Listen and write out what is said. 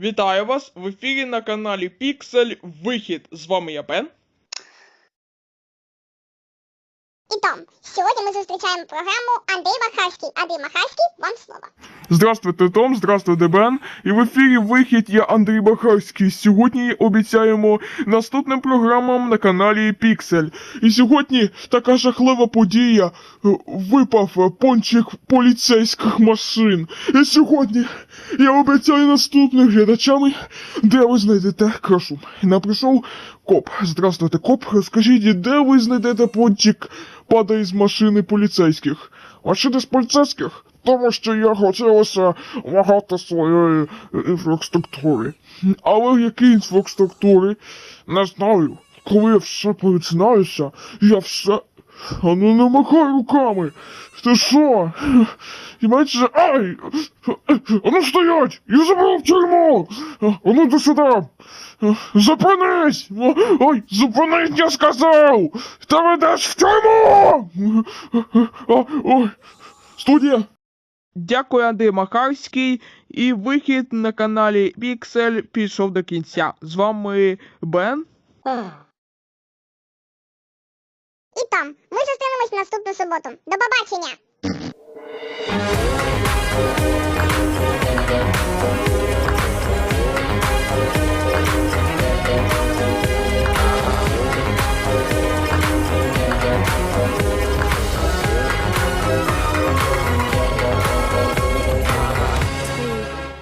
Вітаю вас в ефірі на каналі Піксель Вихід. З вами я Бен. І Том, сьогодні ми зустрічаємо програму Андрій Махарський. Андрій вам слово. Здравствуйте, Том, здравствуйте, Бен. І в ефірі вихід я Андрій Бахарський. Сьогодні обіцяємо наступним програмам на каналі Піксель. І сьогодні така жахлива подія. Випав пончик поліцейських машин. І сьогодні я обіцяю наступним глядачам, де ви знайдете крашу. Наприйшов коп. Здравствуйте, коп. Скажіть, де ви знайдете пончик падає з машини поліцейських? Машини з поліцейських? Тому що я хотілося вагати своєї інфраструктури. Але які інфраструктури? Не знаю. Коли я все перецінаюся, я все. А ну не махай руками! Ти що? І менше. Ай! А ну стоять! Я забрав тюрму! А ну до сюди! Зупинись! Ой, зупинись, я сказав! Ти ведеш в тюрму! Ой, студія! Дякую, Андрій Махарський. І вихід на каналі Піксель пішов до кінця. З вами Бен. І Том, ми зустрінемось наступну суботу. До побачення!